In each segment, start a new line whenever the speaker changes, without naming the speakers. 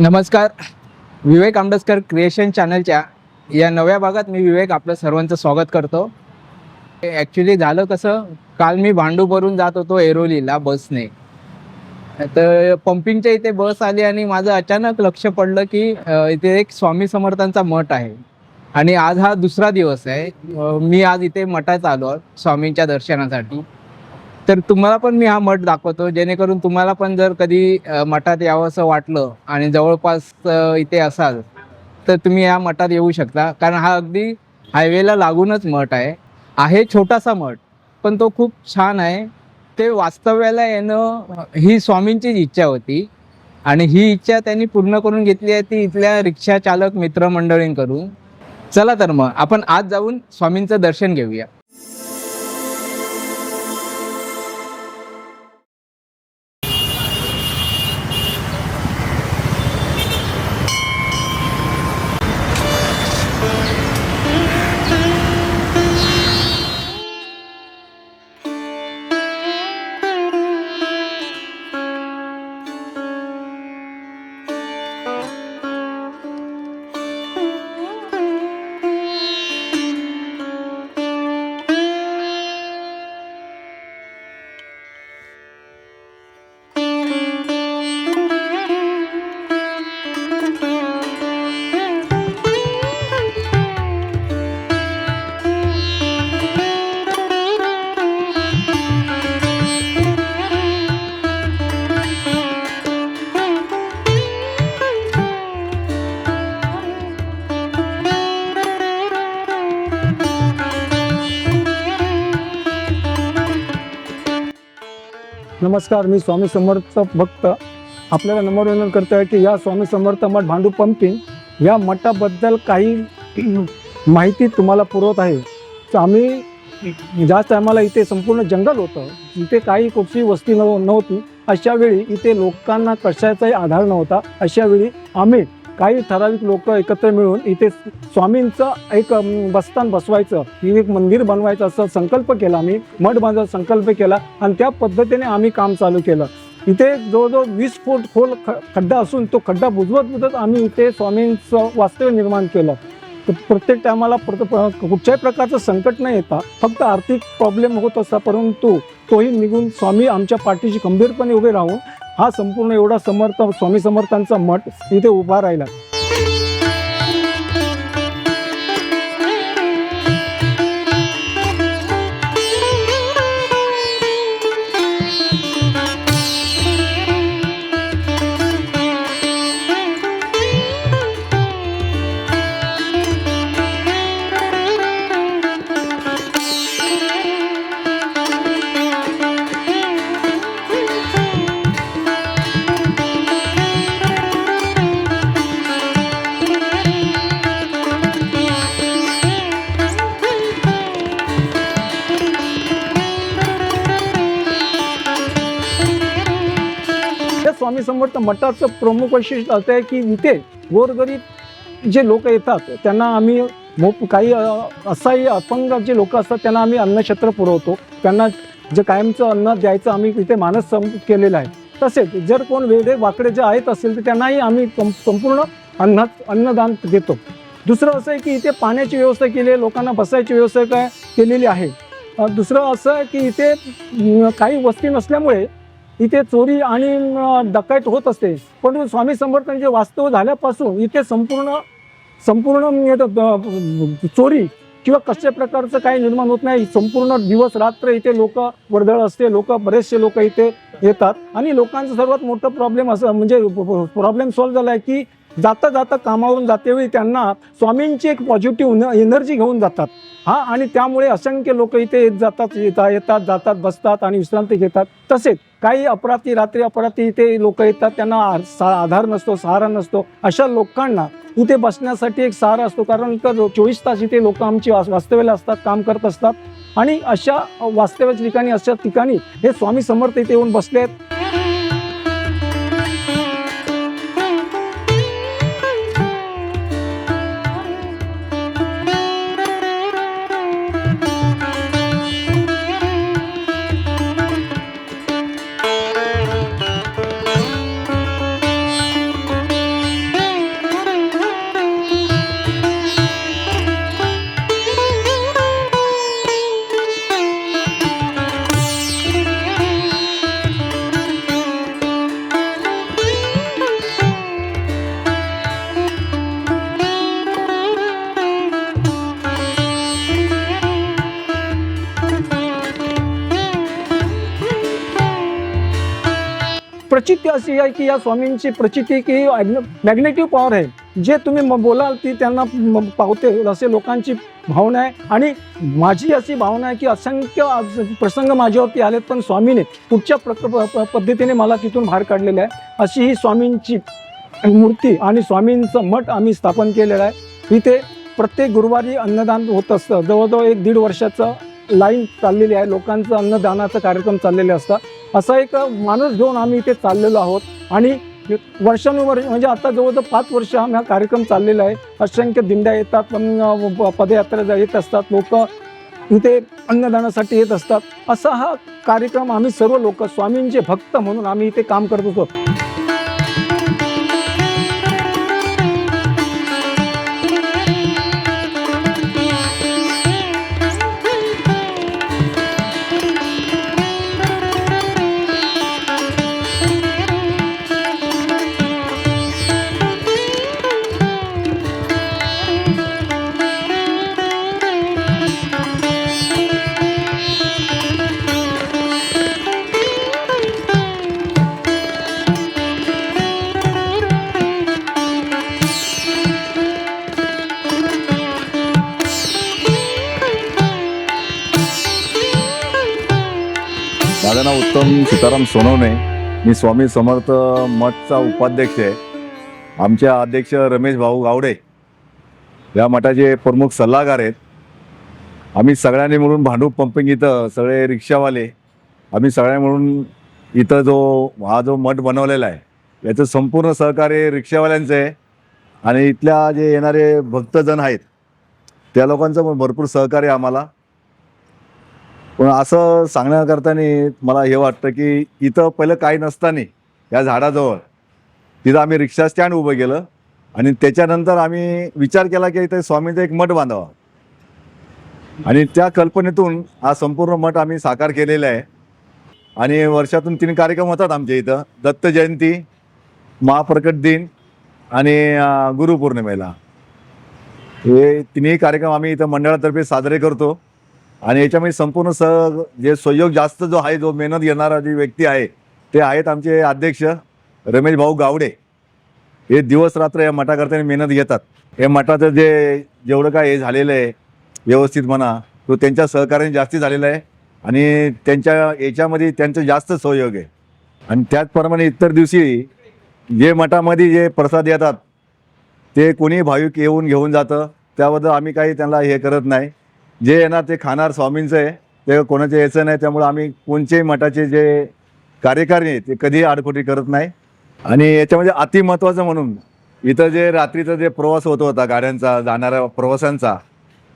नमस्कार. विवेक आंबेडकर क्रिएशन चॅनलच्या या नव्या भागात मी विवेक आपलं सर्वांचं स्वागत करतो. ॲक्च्युली झालं कसं काल मी भांडूपवरून जात होतो एरोलीला बसने. तर पंपिंगच्या इथे बस आली आणि माझं अचानक लक्ष पडलं की इथे एक स्वामी समर्थांचा मठ आहे. आणि आज हा दुसरा दिवस आहे. मी आज इथे मठात आलो स्वामींच्या दर्शनासाठी. तर तुम्हाला पण मी हा मठ दाखवतो. जेणेकरून तुम्हाला पण जर कधी मठात यावं असं वाटलं आणि जवळपास इथे असाल तर तुम्ही या मठात येऊ शकता. कारण हा अगदी हायवेला लागूनच मठ आहे. आहे छोटासा मठ पण तो खूप छान आहे. ते वास्तव्याला येणं ही स्वामींचीच इच्छा होती. आणि ही इच्छा त्यांनी पूर्ण करून घेतली आहे ती इथल्या रिक्षा चालक मित्रमंडळींकडून. चला तर मग आपण आज जाऊन स्वामींचं दर्शन घेऊया.
नमस्कार मी स्वामी समर्थ भक्त. आपल्याला नम्र करतो आहे की या स्वामी समर्थ मठ भांडू पंपिंग या मठाबद्दल काही माहिती तुम्हाला पुरवत आहे. तर आम्ही ज्या टायमाला इथे संपूर्ण जंगल होतं इथे काही कुठची वस्ती नव नव्हती. अशावेळी इथे लोकांना कशाचाही आधार नव्हता. अशावेळी आम्ही काही ठराविक लोक एकत्र मिळून इथे स्वामींचं एक अम, बस्तान बसवायचं. ही एक मंदिर बनवायचं असं संकल्प केला आम्ही. मठ बांधायचा संकल्प केला आणि त्या पद्धतीने आम्ही काम चालू केलं. इथे जवळजवळ वीस फूट खोल ख खड्डा असून तो खड्डा बुजवत बुजवत आम्ही इथे स्वामींचं वास्तव्य निर्माण केलं. तर प्रत्येक टायमाला प्रत कुठच्याही प्रकारचं संकट नाही येता फक्त आर्थिक प्रॉब्लेम होत असता परंतु तोही निघून स्वामी आमच्या पाठीशी खंबीरपणे उभे राहून हा संपूर्ण एवढा समर्थ स्वामी समर्थांचा मठ इथे उभा राहिला. समर्थ मठाचं प्रमुख वैशिष्ट्य असं आहे की इथे गोरगरीब जे लोक येतात त्यांना आम्ही मोप काही असाही अपंग जे लोक असतात त्यांना आम्ही अन्नक्षेत्र पुरवतो. त्यांना जे कायमचं अन्न द्यायचं आम्ही इथे मानस सम केलेलं आहे. तसेच जर कोण वेडे वाकडे जे आहेत असेल तर त्यांनाही आम्ही संपूर्ण अन्नात अन्नदान देतो. दुसरं असं आहे की इथे पाण्याची व्यवस्था केली आहे लोकांना बसायची व्यवस्था काय केलेली आहे. दुसरं असं आहे की इथे काही वस्ती नसल्यामुळे इथे चोरी आणि डकायत होत असते. पण स्वामी समर्थांचे वास्तव झाल्यापासून इथे संपूर्ण संपूर्ण म्हणजे, चोरी किंवा कशा प्रकारचं काही निर्माण होत नाही. संपूर्ण दिवस रात्र इथे लोक वर्दळ असते. लोक बरेचसे लोक इथे येतात. आणि लोकांचं सर्वात मोठं प्रॉब्लेम असं म्हणजे प्रॉब्लेम सॉल्व्ह झाला आहे की जाता जाता कामावरून जातेवेळी त्यांना स्वामींची एक पॉझिटिव्ह एनर्जी घेऊन जातात. हा आणि त्यामुळे असंख्य लोक इथे येत जातात येतात येतात जातात बसतात आणि विश्रांती घेतात. तसेच काही अपराधी रात्री अपराधी इथे लोक येतात त्यांना आ- सा- आधार नसतो सहारा नसतो अशा लोकांना इथे बसण्यासाठी एक सहारा असतो. कारण तर चोवीस तास इथे लोक आमची वास्तव्याला असतात काम करत असतात. आणि अशा वास्तव्याच्या ठिकाणी अशा ठिकाणी हे स्वामी समर्थ इथे येऊन बसले आहेत प्रचिती अशी आहे की या स्वामींची प्रचिती की मॅग्नेटिव्ह पॉवर आहे. जे तुम्ही बोलाल ती त्यांना पावते असे लोकांची भावना आहे. आणि माझी अशी भावना आहे की असंख्य प्रसंग माझ्यावरती आलेत पण स्वामीने कुठच्या प्रक प- पद्धतीने मला तिथून बाहेर काढलेलं आहे. अशी ही स्वामींची मूर्ती आणि स्वामींचं मठ आम्ही स्थापन केलेलं आहे. इथे प्रत्येक गुरुवारी अन्नदान होत असतं. जवळजवळ एक दीड वर्षाचं लाईन चाललेली आहे. लोकांचं अन्नदानाचा कार्यक्रम चाललेले असतात. असा एक माणूस घेऊन आम्ही इथे चाललेलो आहोत. आणि वर्षानुवर्ष म्हणजे आता जवळजवळ पाच वर्ष हा हा कार्यक्रम चाललेला आहे. असंख्य दिंड्या येतात पण प- पदयात्रा येत असतात लोक इथे अन्नदानासाठी येत असतात. असा हा कार्यक्रम आम्ही सर्व लोक स्वामींचे भक्त म्हणून आम्ही इथे काम करत होतो.
माझं नाव उत्तम सीताराम सोनवणे. मी स्वामी समर्थ मठचा उपाध्यक्ष आहे. आमच्या अध्यक्ष रमेश भाऊ गावडे या मठाचे प्रमुख सल्लागार आहेत. आम्ही सगळ्यांनी मिळून भांडूप पंपिंग इथं सगळे रिक्षावाले आम्ही सगळ्या मिळून इथं जो हा जो मठ बनवलेला आहे याचं संपूर्ण सहकार्य रिक्षावाल्यांचं आहे. आणि इथल्या जे येणारे भक्तजन आहेत त्या लोकांचं पण भरपूर सहकार्य आम्हाला. पण असं सांगण्याकरताना मला हे वाटतं की इथं पहिलं काही नसताना या झाडाजवळ तिथं आम्ही रिक्षा स्टँड उभं केलं आणि त्याच्यानंतर आम्ही विचार केला की इथे स्वामींचा एक मठ बांधावा. आणि त्या कल्पनेतून हा संपूर्ण मठ आम्ही साकार केलेला आहे. आणि वर्षातून तीन कार्यक्रम होतात आमच्या इथं. दत्त जयंती महाप्रकट दिन आणि गुरुपौर्णिमेला हे तिन्ही कार्यक्रम आम्ही इथं मंडळातर्फे साजरे करतो. आणि याच्यामध्ये संपूर्ण सह जे सहयोग जास्त जो आहे जो मेहनत घेणारा जी व्यक्ती आहे ते आहेत आमचे अध्यक्ष रमेश भाऊ गावडे. हे दिवस रात्र या मठाकरता मेहनत घेतात. हे मठाचं जे जेवढं काय हे झालेलं आहे व्यवस्थित म्हणा तो त्यांच्या सहकार्याने जास्ती झालेला आहे आणि त्यांच्या याच्यामध्ये त्यांचं जास्त सहयोग आहे. आणि त्याचप्रमाणे इतर दिवशी जे मठामध्ये जे प्रसाद येतात ते कोणी भाविक येऊन घेऊन जातं. त्याबद्दल आम्ही काही त्यांना हे करत नाही. जे येणार ते खाणार स्वामींचं आहे ते कोणाचे यायचं नाही त्यामुळे आम्ही कोणत्याही मठाचे जे कार्यकारी आहे ते कधीही आडखोटी करत नाही. आणि याच्यामध्ये अति महत्त्वाचं म्हणून इथं जे रात्रीचा जे प्रवास होत होता गाड्यांचा जाणाऱ्या प्रवाशांचा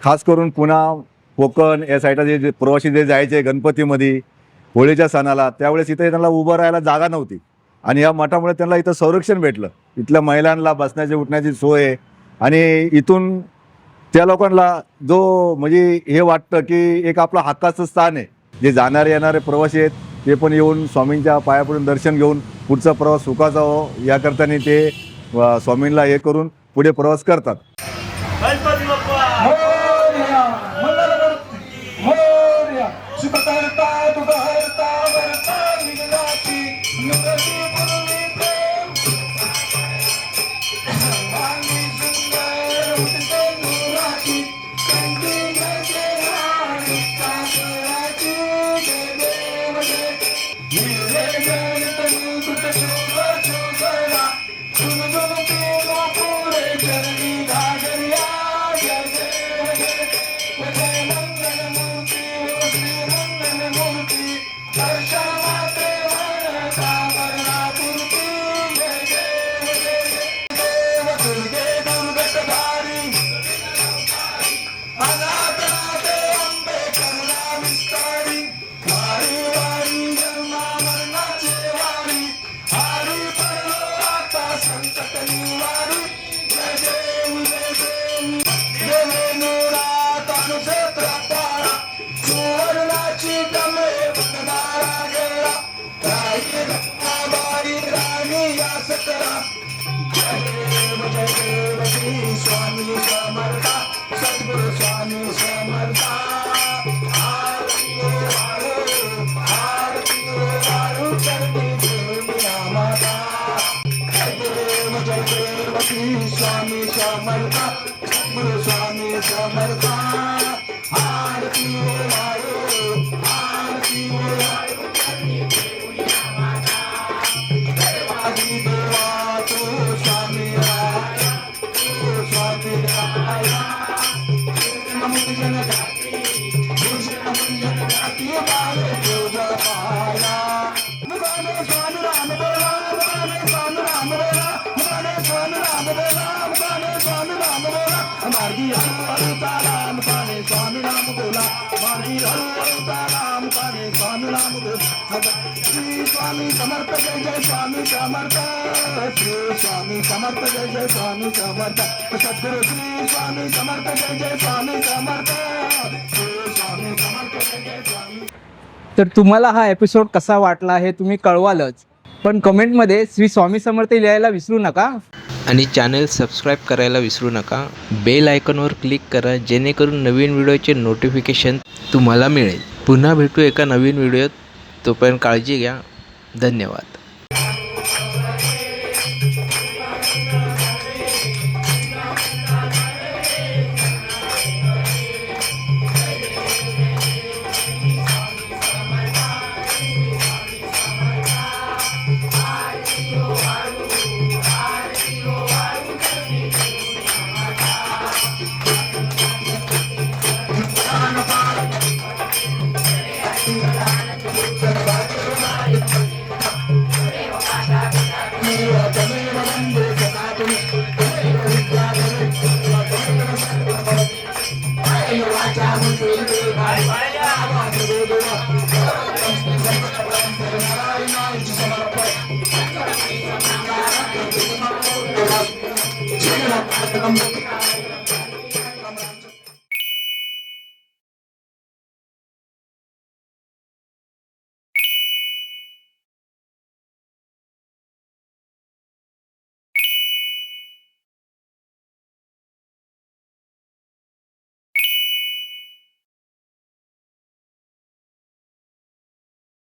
खास करून पुन्हा कोकण या साईडला जे जे प्रवासी जे जायचे गणपतीमध्ये होळीच्या सणाला त्यावेळेस इथे त्यांना उभं राहायला जागा नव्हती. आणि या मठामुळे त्यांना इथं संरक्षण भेटलं. इथल्या महिलांना बसण्याची उठण्याची सोय. आहे आणि इथून त्या लोकांना जो म्हणजे हे वाटतं की एक आपलं हक्काचं स्थान आहे. जे जाणारे येणारे प्रवासी आहेत ते पण येऊन स्वामींच्या पायापडून दर्शन घेऊन पुढचा प्रवास सुखाचा हो याकरताने ते स्वामींना हे करून पुढे प्रवास करतात.
देव जय स्वामी सद्गुरु स्वामी आरती वाळू, आरती वाळू, स्वामी समर्थ स्वामी समर्थ आरती आरती मुगाने स्वामी राम बोला स्वामी राम बोला मार्गी स्वामी राम मार्गी मुगाने स्वामी राम बोला श्री स्वामी समर्थ जय जय स्वामी समर्थ श्री स्वामी समर्थ जय जय स्वामी समर्थ सद्गुरु श्री स्वामी समर्थ जय जय स्वामी समर्थ श्री स्वामी समर्थ जय जय स्वामी
तर तुम्हाला हा एपिसोड कसा वाटला हे तुम्ही कळवालच. पण कमेंटमध्ये श्री स्वामी समर्थ लिहायला विसरू नका.
आणि चॅनल सबस्क्राईब करायला विसरू नका. बेल आयकॉनवर क्लिक करा जेणेकरून नवीन व्हिडिओचे नोटिफिकेशन तुम्हाला मिळेल. पुन्हा भेटू एका नवीन व्हिडिओत तोपर्यंत काळजी घ्या. धन्यवाद.
I'm